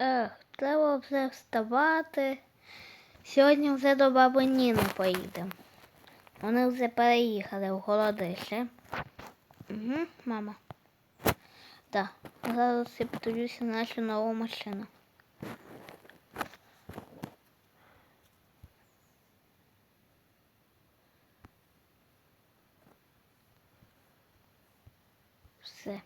Ех, треба вже вставати. Сьогодні вже до баби Ніни поїдемо. Вони вже переїхали в голодище. Угу, мама. Так, зараз я подивлюся на нашу нову машину. Все.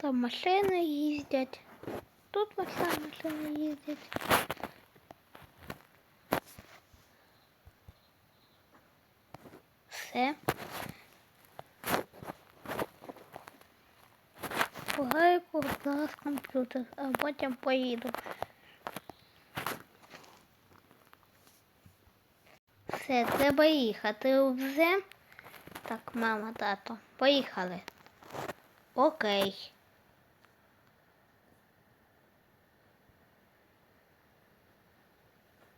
Там машини їздять. Тут машини їздять. Все. Пограю зараз комп'ютер, а потім поїду. Все, треба їхати вже. Так, мама, тато, поїхали. Окей.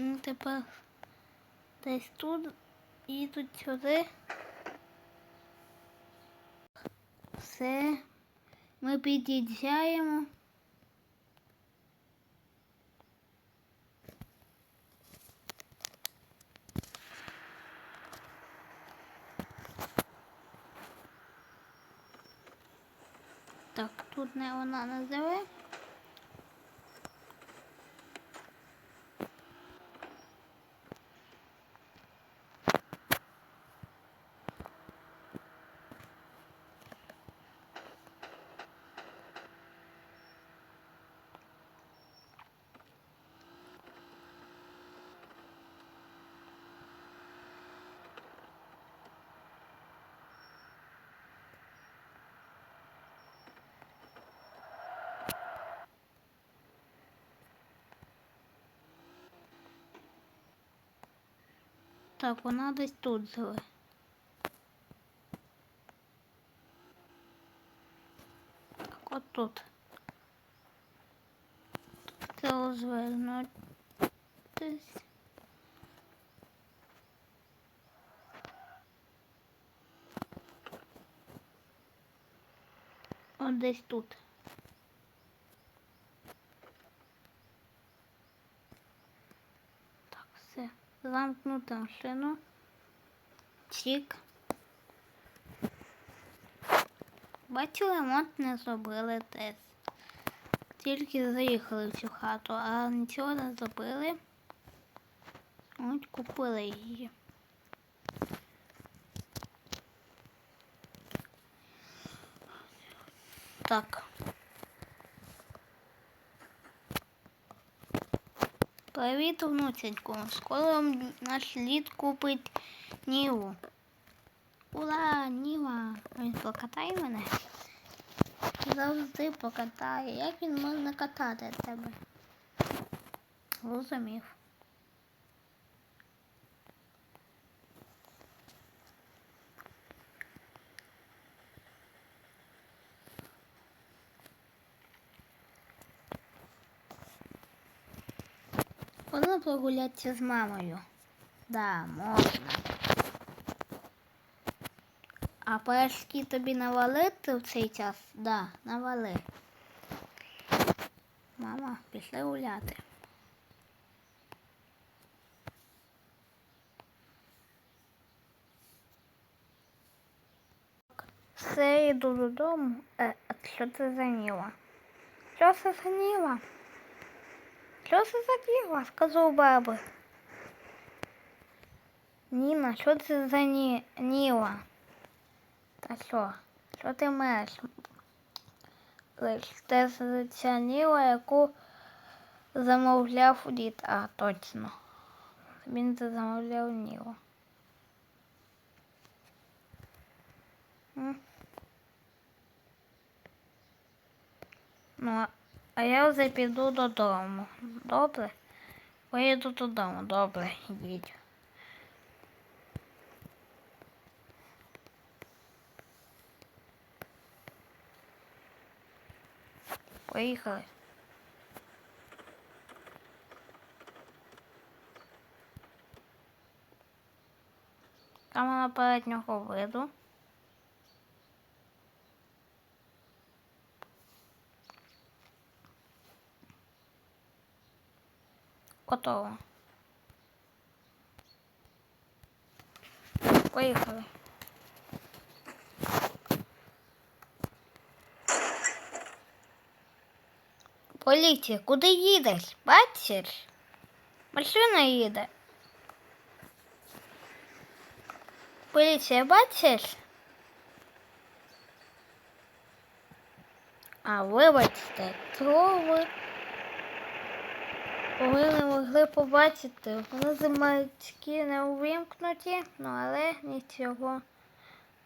Ну, тепер десь тут їдуть сюди. Все. Ми під'їжджаємо. Так, тут не вона називає. Так, вона десь тут живе. Так, от тут. Це розвернуть. От десь тут. Так, все. Замкнути машину. Чік. Бачу, ремонт не зробили теж. Тільки заїхали в цю хату, а нічого не зробили. От купили її. Так. Привіт, внученьку. Скоро наш лід купить Ніву. Ура, Ніва! Він покатає мене? Завжди покатає. Як він можна катати тебе? Розумів. Можна прогулятися з мамою? Да, можна. А пешки тобі навалити в цей час? Да, навали. Мама, пішли гуляти. Все, йду додому. Е, що це за Ніла? Що це за Ніла? Що це за Ніла? Сказав баби. Ніна, що це за ні... Ніла? Та що? Що ти маєш? Лиш за ця Ніла, яку замовляв дід. А, точно. Він це замовляв Ніло. Ну, а- а я вже піду додому. Добре? Поїду додому, добре, йдіть. Поїхали. Камера переднього виду. Готово. Поїхали. Поліція, куди їдеш? Бачиш? Машина їде. Поліція, бачиш? А, вибачте, то ви ви не могли побачити. Вони замачки не увімкнуті, ну але нічого.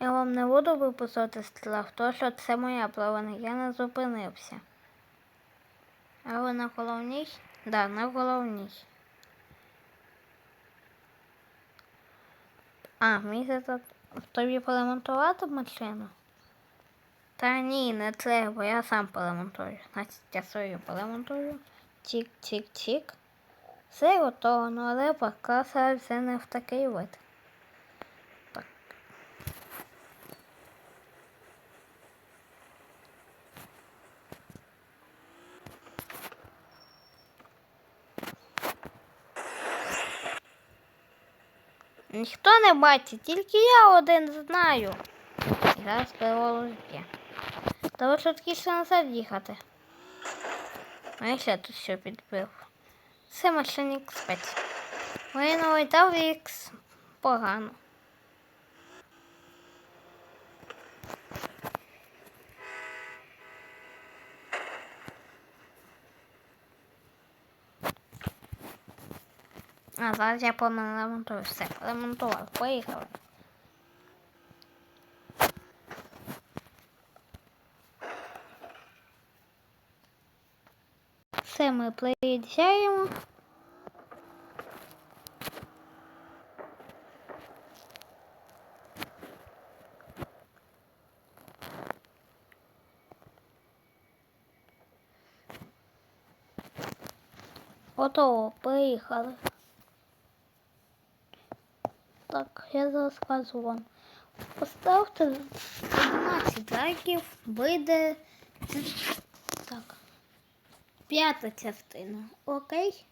Я вам не буду виписати штраф, тому що це моя провина, я не зупинився. А ви на головній? Да, на головній. А, тут тобі поремонтувати машину? Та ні, не треба, я сам поремонтую. Значить, я свою поремонтую. Чик-чик-чик. Все готово, ну але поки все не в такий вид. Так. Ніхто не бачить, тільки я один знаю. Зараз переворожки. Треба швидкіше назад їхати. А я тут що підбив. Це машинник спець. Воєнний Таврікс погано. А зараз я поремонтую все. Ремонтував. Поїхали. Все ми приїжджаємо. Готово, приїхали. Так, я зараз вам. Поставте 11 лайків, вийде. П'ята частина, окей?